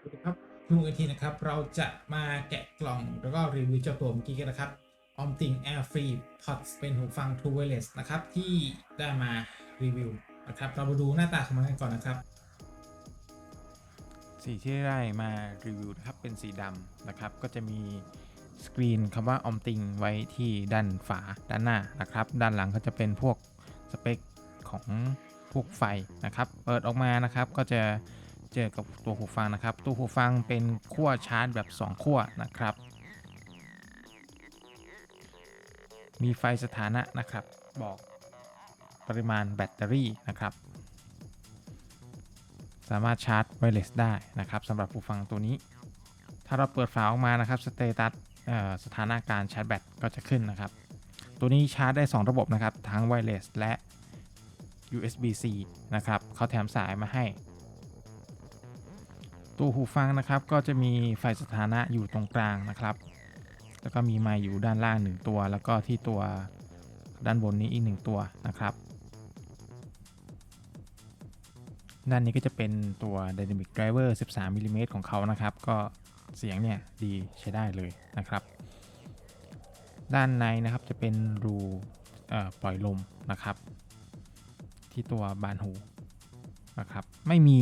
สวัสดีครับทุกทีนะครับ เราจะมาแกะกล่องแล้วก็รีวิวเจ้าตัวเมื่อกี้กันนะครับออมติง Air Free Pods เป็นหูฟัง True Wireless นะครับ ที่ได้มารีวิวนะครับ เรามาดูหน้าตาของมันกันก่อนนะครับ สีที่ได้มารีวิวนะครับเป็นสีดำนะครับ ก็จะมีสกรีนคำว่าออมติงไว้ที่ด้านฝาด้านหน้านะครับ ด้านหลังก็จะเป็นพวกสเปคของพวกไฟนะครับ เปิดออกมานะครับก็จะ เจอกับตัวหูฟังนะครับ ตัวหูฟังเป็นขั้วชาร์จแบบ 2 ขั้วนะครับ มีไฟสถานะนะครับ บอกปริมาณแบตเตอรี่นะครับ สามารถชาร์จไวเลสได้นะครับสำหรับหูฟังตัวนี้ ถ้าเราเปิดฝาออกมานะครับสเตตัสสถานะการชาร์จแบตก็จะขึ้นนะครับ ตัวนี้ชาร์จได้ 2 ระบบนะครับ ทั้งไวเลสและ USB-C นะครับเขาแถมสายมาให้ ตัวหูฟังนะครับก็จะมีไฟสถานะอยู่ตรงกลางนะครับ แล้วก็มีไมค์อยู่ด้านล่าง 1 ตัว แล้วก็ที่ตัวด้านบนนี้อีก 1 ตัวนะครับ ด้านนี้ก็จะเป็นตัว Dynamic Driver 13มิลลิเมตรของเขานะครับ ก็เสียงเนี่ยดีใช้ได้เลยนะครับ ด้านในนะครับจะเป็นรูปล่อยลมนะครับ ที่ตัวบานหูนะครับ ไม่มี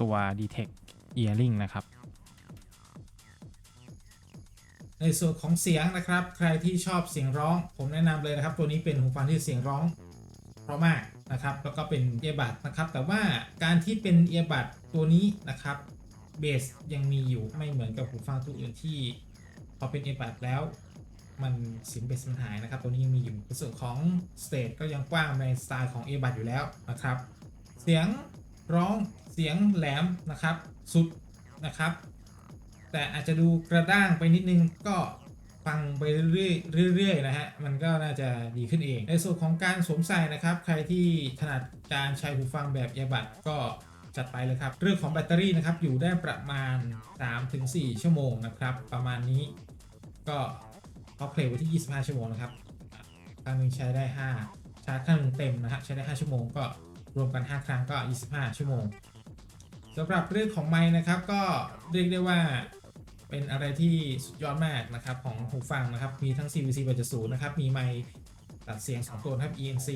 ตัว Detect Earring นะครับ ในส่วนของเสียงนะครับ ใครที่ชอบเสียงร้อง ผมแนะนำเลยนะครับ ตัวนี้เป็นหูฟังที่เสียงร้องเพราะมากนะครับ แล้วก็เป็นเอียบัดนะครับ แต่ว่าการที่เป็นเอียบัดตัวนี้นะครับเบสยังมีอยู่ไม่เหมือนกับหูฟังตัวอื่นที่พอเป็นเอียบัดแล้ว มันเสียงเบสมันหายนะครับ ตัวนี้ยังมีอยู่ในส่วนของสเตจก็ยังกว้างในสไตล์ของเอียบัดอยู่แล้วนะครับ เสียง ร้องเสียงแหลมนะครับ สุดนะครับ แต่อาจจะดูกระด้างไปนิดนึงก็ฟังไปเรื่อยๆนะฮะมันก็น่าจะดีขึ้นเอง ในส่วนของการสวมใส่นะครับ ใครที่ถนัดการใช้หูฟังแบบยาบัดก็จัดไปเลยครับ เรื่องของแบตเตอรี่นะครับอยู่ได้ประมาณ 3-4 ชั่วโมงนะครับ ประมาณนี้ก็เขาเพลย์ไว้ที่ 25 ชั่วโมงนะครับครั้งหนึ่งใช้ได้ 5 ชาร์จครั้งหนึ่งเต็มนะฮะใช้ได้ 5 ชั่วโมงก็ รวมกัน 5 ครั้งก็ 25 ชั่วโมงสำหรับเรื่องของไม้นะครับก็เรียกได้ว่าเป็นอะไรที่สุดยอดมากนะครับของหูฟังนะครับ มีทั้ง CVC 8.0นะครับ มีไมค์ตัดเสียง 2 ตัวนะครับ ENC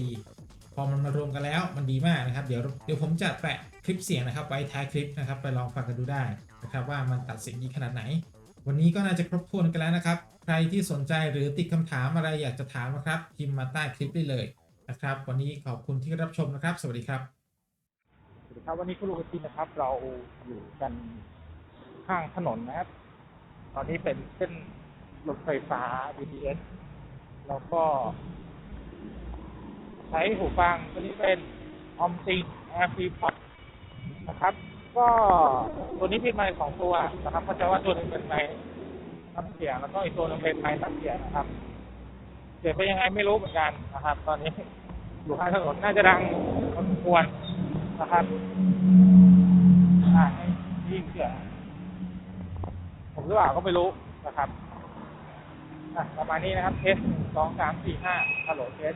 พอมันมารวมกันแล้วมันดีมากนะครับ เดี๋ยวเดี๋ยวผมจะแปะคลิปเสียงนะครับ ไว้ท้ายคลิปนะครับ ไปลองฟังกันดูได้นะครับว่ามันตัดเสียงดีขนาดไหน วันนี้ก็น่าจะครบถ้วนกันแล้วนะครับ ใครที่สนใจหรือติดคำถามอะไรอยากจะถามนะครับพิมพ์มาใต้คลิปได้เลย นะครับ วันนี้ขอบคุณที่รับชมนะครับ สวัสดีครับสวัสดีครับ วันนี้คุณลูกทีนะครับ เราอยู่กันข้างถนนนะครับ ตอนนี้เป็นเส้นรถไฟฟ้า BTS แล้วก็ ใช้หูฟังตัวนี้เป็นออมซิง Air Free Pod นะครับ ก็ตัวนี้เป็นไมค์สองตัวนะครับก็จะว่าตัวนึงเป็นไมค์รับเสียงแล้วก็อีกตัวนึงเป็นไมค์ตัดเสียงนะครับ เสียไปยังไงไม่รู้เหมือนกันนะครับ ตอนนี้อยู่ข้างถนนน่าจะดังพอควรนะครับอ่ายิ่งเสียผมหรือเปล่าก็ไม่รู้นะครับอะประมาณนี้นะครับเทสหนึ่งสองสามสี่ห้าฮัลโหลเทส